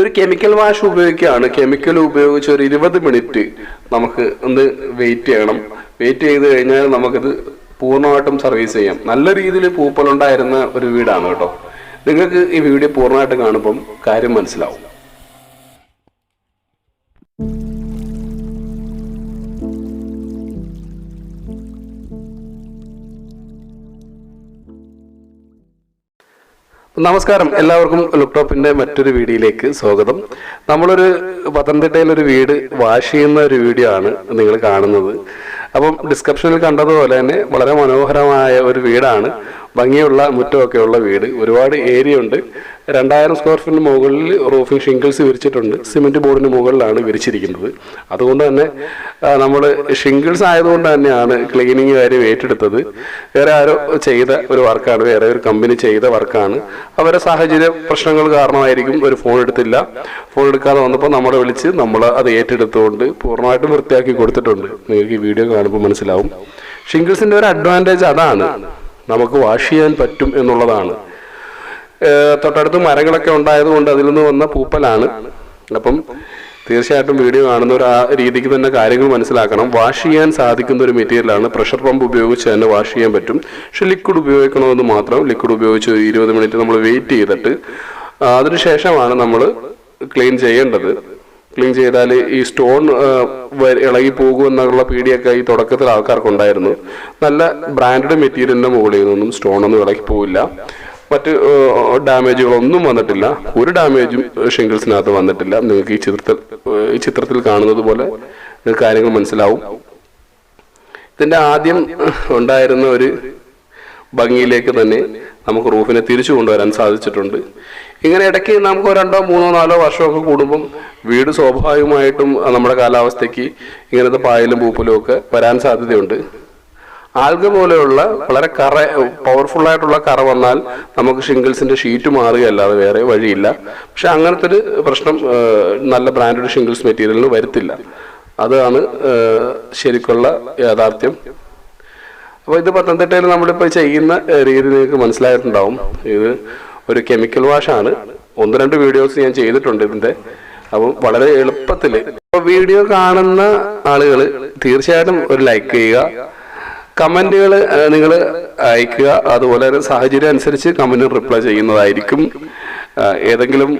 ഒരു chemical wash ഉപയോഗിക്കുകയാണ്. Chemical ഉപയോഗിച്ച് ഒരു ഇരുപത് മിനിറ്റ് നമുക്ക് ഒന്ന് വെയിറ്റ് ചെയ്യണം. വെയിറ്റ് ചെയ്ത് കഴിഞ്ഞാൽ നമുക്കിത് പൂർണമായിട്ടും സർവീസ് ചെയ്യാം. നല്ല രീതിയിൽ പൂപ്പലുണ്ടായിരുന്ന ഒരു വീടാണ് കേട്ടോ. നിങ്ങൾക്ക് ഈ വീഡിയോ പൂർണമായിട്ട് കാണുമ്പം കാര്യം മനസ്സിലാവും. നമസ്കാരം. എല്ലാവർക്കും ലുക്ടോപ്പിന്റെ മറ്റൊരു വീഡിയോയിലേക്ക് സ്വാഗതം. നമ്മളൊരു പത്തനംതിട്ടയിൽ ഒരു വീട് വാഷ് ചെയ്യുന്ന ഒരു വീഡിയോ ആണ് നിങ്ങൾ കാണുന്നത്. അപ്പം ഡിസ്ക്രിപ്ഷനിൽ കണ്ടതുപോലെ തന്നെ വളരെ മനോഹരമായ ഒരു വീടാണ്. ഭംഗിയുള്ള മുറ്റമൊക്കെ ഉള്ള വീട്. ഒരുപാട് ഏരിയ ഉണ്ട്. രണ്ടായിരം സ്ക്വയർ ഫീറ്റിന് മുകളിൽ റൂഫിംഗ് ഷിംഗിൾസ് വിരിച്ചിട്ടുണ്ട്. സിമെന്റ് ബോർഡിന് മുകളിലാണ് വിരിച്ചിരിക്കുന്നത്. അതുകൊണ്ട് തന്നെ നമ്മൾ ഷിംഗിൾസ് ആയതുകൊണ്ട് തന്നെയാണ് ക്ലീനിങ് കാര്യം ഏറ്റെടുത്തത്. വേറെ ആരോ ചെയ്ത ഒരു വർക്കാണ്. വേറെ ഒരു കമ്പനി ചെയ്ത വർക്കാണ്. അവരെ സാഹചര്യ പ്രശ്നങ്ങൾ കാരണമായിരിക്കും ഒരു ഫോൺ എടുത്തില്ല. ഫോൺ എടുക്കാതെ വന്നപ്പോൾ നമ്മളെ വിളിച്ച് നമ്മൾ അത് ഏറ്റെടുത്തുകൊണ്ട് പൂർണമായിട്ടും വൃത്തിയാക്കി കൊടുത്തിട്ടുണ്ട്. നിങ്ങൾക്ക് ഈ വീഡിയോ കാണുമ്പോൾ മനസ്സിലാവും. ഷിംഗിൾസിന്റെ ഒരു അഡ്വാന്റേജ് അതാണ്. നമുക്ക് വാഷ് ചെയ്യാൻ പറ്റും എന്നുള്ളതാണ്. തൊട്ടടുത്ത് മരങ്ങളൊക്കെ ഉണ്ടായതുകൊണ്ട് അതിൽ നിന്ന് വന്ന പൂപ്പലാണ്. അപ്പം തീർച്ചയായിട്ടും വീഡിയോ കാണുന്നവർ ആ രീതിക്ക് തന്നെ കാര്യങ്ങൾ മനസ്സിലാക്കണം. വാഷ് ചെയ്യാൻ സാധിക്കുന്ന ഒരു മെറ്റീരിയലാണ് പ്രഷർ പമ്പ് ഉപയോഗിച്ച് തന്നെ വാഷ് ചെയ്യാൻ പറ്റും. പക്ഷെ ലിക്വിഡ് ഉപയോഗിക്കണമെന്ന് മാത്രം ലിക്വിഡ് ഉപയോഗിച്ച് ഒരു ഇരുപത് മിനിറ്റ് നമ്മൾ വെയിറ്റ് ചെയ്തിട്ട് അതിനുശേഷമാണ് നമ്മൾ ക്ലീൻ ചെയ്യേണ്ടത്. ക്ലീൻ ചെയ്താൽ ഈ സ്റ്റോൺ ഇളകി പോകും എന്നുള്ള പേടിയൊക്കെ ഈ തുടക്കത്തിൽ ആൾക്കാർക്കുണ്ടായിരുന്നു. നല്ല ബ്രാൻഡഡ് മെറ്റീരിയലിന്റെ മുകളിൽ നിന്നൊന്നും സ്റ്റോൺ ഒന്നും ഇളകി പോവില്ല. മറ്റ് ഡാമേജുകളൊന്നും വന്നിട്ടില്ല. ഒരു ഡാമേജും ഷിംഗിൾസിനകത്ത് വന്നിട്ടില്ല. നിങ്ങൾക്ക് ഈ ചിത്രത്തിൽ ഈ ചിത്രത്തിൽ കാണുന്നത് പോലെ കാര്യങ്ങൾ മനസ്സിലാവും. ഇതിന്റെ ആദ്യം ഉണ്ടായിരുന്ന ഒരു ഭംഗിയിലേക്ക് തന്നെ നമുക്ക് റൂഫിനെ തിരിച്ചു കൊണ്ടുവരാൻ സാധിച്ചിട്ടുണ്ട്. ഇങ്ങനെ ഇടയ്ക്ക് നമുക്ക് രണ്ടോ മൂന്നോ നാലോ വർഷമൊക്കെ കൂടുമ്പം വീട് സ്വാഭാവികമായിട്ടും നമ്മുടെ കാലാവസ്ഥയ്ക്ക് ഇങ്ങനത്തെ പായലും പൂപ്പലും ഒക്കെ വരാൻ സാധ്യതയുണ്ട്. ആൽഗ പോലെയുള്ള വളരെ കറ പവർഫുൾ ആയിട്ടുള്ള കറ വന്നാൽ നമുക്ക് ഷിംഗിൾസിന്റെ ഷീറ്റ് മാറുകയല്ലാതെ വേറെ വഴിയില്ല. പക്ഷെ അങ്ങനത്തെ ഒരു പ്രശ്നം നല്ല ബ്രാൻഡഡ് ഷിംഗിൾസ് മെറ്റീരിയലിന് വരുത്തില്ല. അതാണ് ശരിക്കുള്ള യാഥാർത്ഥ്യം. അപ്പോൾ ഇത് പത്തനംതിട്ടയിൽ നമ്മളിപ്പോൾ ചെയ്യുന്ന രീതി നിങ്ങൾക്ക് മനസ്സിലായിട്ടുണ്ടാവും. ഇത് ഒരു കെമിക്കൽ വാഷാണ്. ഒന്ന് രണ്ട് വീഡിയോസ് ഞാൻ ചെയ്തിട്ടുണ്ട് ഇതിന്റെ. അപ്പം വളരെ എളുപ്പത്തിൽ അപ്പോൾ വീഡിയോ കാണുന്ന ആളുകൾ തീർച്ചയായിട്ടും ഒരു ലൈക്ക് ചെയ്യുക. കമന്റുകൾ നിങ്ങൾ അയക്കുക. അതുപോലെ സാഹചര്യം അനുസരിച്ച് കമന്റ് റിപ്ലൈ ചെയ്യുന്നതായിരിക്കും. ഏതെങ്കിലും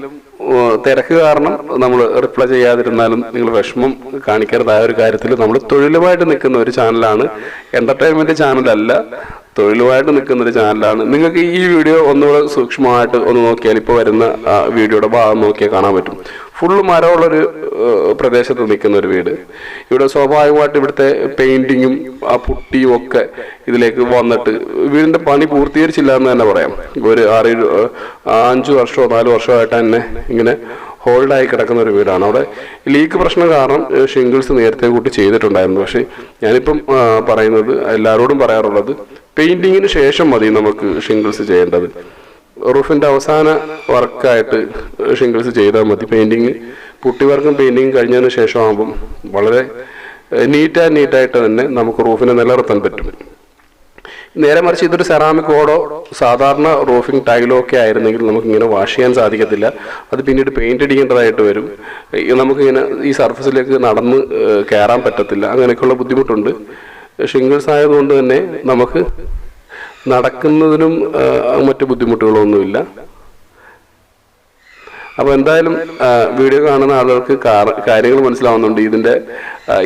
തിരക്ക് കാരണം നമ്മൾ റിപ്ലൈ ചെയ്യാതിരുന്നാലും നിങ്ങൾ വിഷമം കാണിക്കരുത്. ആ ഒരു കാര്യത്തിൽ നമ്മൾ തൊഴിലുമായിട്ട് നിൽക്കുന്ന ഒരു ചാനലാണ്. എന്റർടൈൻമെന്റ് ചാനലല്ല തൊഴിലുമായിട്ട് നിൽക്കുന്ന ഒരു ചാനലാണ്. നിങ്ങൾക്ക് ഈ വീഡിയോ ഒന്നുകൂടെ സൂക്ഷ്മമായിട്ട് ഒന്ന് നോക്കിയാൽ ഇപ്പോൾ വരുന്ന വീഡിയോയുടെ ഭാഗം നോക്കിയാൽ കാണാൻ പറ്റും. ഫുള്ള് മരമുള്ളൊരു പ്രദേശത്ത് നിൽക്കുന്ന ഒരു വീട്. ഇവിടെ സ്വാഭാവികമായിട്ട് ഇവിടുത്തെ പെയിന്റിങ്ങും ആ പുട്ടിയും ഒക്കെ ഇതിലേക്ക് വന്നിട്ട് വീടിന്റെ പണി പൂർത്തീകരിച്ചില്ല എന്ന് തന്നെ പറയാം. ഒരു ആറ് അഞ്ചു വർഷമോ നാലു വർഷമോ വർഷമായിട്ട് തന്നെ ഇങ്ങനെ ഹോൾഡായി കിടക്കുന്ന ഒരു വീടാണ്. അവിടെ ലീക്ക് പ്രശ്നം കാരണം ഷിംഗിൾസ് നേരത്തെ കൂട്ടി ചെയ്തിട്ടുണ്ടായിരുന്നു. പക്ഷേ ഞാനിപ്പം പറയുന്നത് എല്ലാവരോടും പറയാറുള്ളത് പെയിന്റിങ്ങിന് ശേഷം മതി നമുക്ക് ഷിംഗിൾസ് ചെയ്യേണ്ടത്. റൂഫിന്റെ അവസാന വർക്കായിട്ട് ഷിംഗിൾസ് ചെയ്താൽ മതി. പെയിന്റിങ് പുട്ടി വർക്കും പെയിന്റിങ്ങും കഴിഞ്ഞതിന് ശേഷം ആകുമ്പം വളരെ നീറ്റ് ആൻഡ് നീറ്റായിട്ട് തന്നെ നമുക്ക് റൂഫിനെ നിലനിർത്താൻ പറ്റും. നേരെ മറിച്ച് ഇതൊരു സെറാമിക് ഓടോ സാധാരണ റൂഫിംഗ് ടൈലോ ഒക്കെ ആയിരുന്നെങ്കിൽ നമുക്ക് ഇങ്ങനെ വാഷ് ചെയ്യാൻ സാധിക്കത്തില്ല. അത് പിന്നീട് പെയിന്റ് അടിക്കേണ്ടതായിട്ട് വരും. നമുക്കിങ്ങനെ ഈ സർഫസിലേക്ക് നടന്ന് കയറാൻ പറ്റത്തില്ല. അങ്ങനെയൊക്കെയുള്ള ബുദ്ധിമുട്ടുണ്ട്. ഷിംഗിൾസ് ആയതുകൊണ്ട് തന്നെ നമുക്ക് നടക്കുന്നതിനും മറ്റു ബുദ്ധിമുട്ടുകളൊന്നുമില്ല. അപ്പോൾ എന്തായാലും വീഡിയോ കാണുന്ന ആളുകൾക്ക് കാര്യങ്ങൾ മനസ്സിലാവുന്നുണ്ട്. ഇതിന്റെ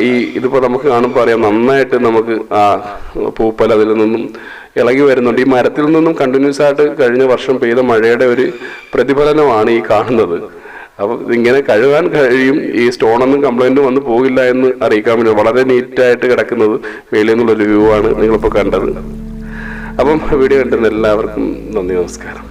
ഈ ഇതിപ്പോ നമുക്ക് കാണുമ്പോൾ അറിയാം നന്നായിട്ട് നമുക്ക് ആ പൂപ്പൽ അതിൽ നിന്നും ഇളകി വരുന്നുണ്ട്. ഈ മരത്തിൽ നിന്നും കണ്ടിന്യൂസ് ആയിട്ട് കഴിഞ്ഞ വർഷം പെയ്ത മഴയുടെ ഒരു പ്രതിഫലനമാണ് ഈ കാണുന്നത്. അപ്പോൾ ഇതിങ്ങനെ കഴുകാൻ കഴിയും. ഈ സ്റ്റോണൊന്നും കംപ്ലൈന്റ് വന്നു പോകില്ല എന്ന് അറിയിക്കാൻ വേണ്ടി വളരെ നീറ്റായിട്ട് കിടക്കുന്നത് വെളിയിൽ നിന്നുള്ളൊരു വ്യൂ ആണ് നിങ്ങളിപ്പോൾ കണ്ടത്. അപ്പം വീഡിയോ കണ്ടിരുന്ന എല്ലാവർക്കും നന്ദി നമസ്കാരം.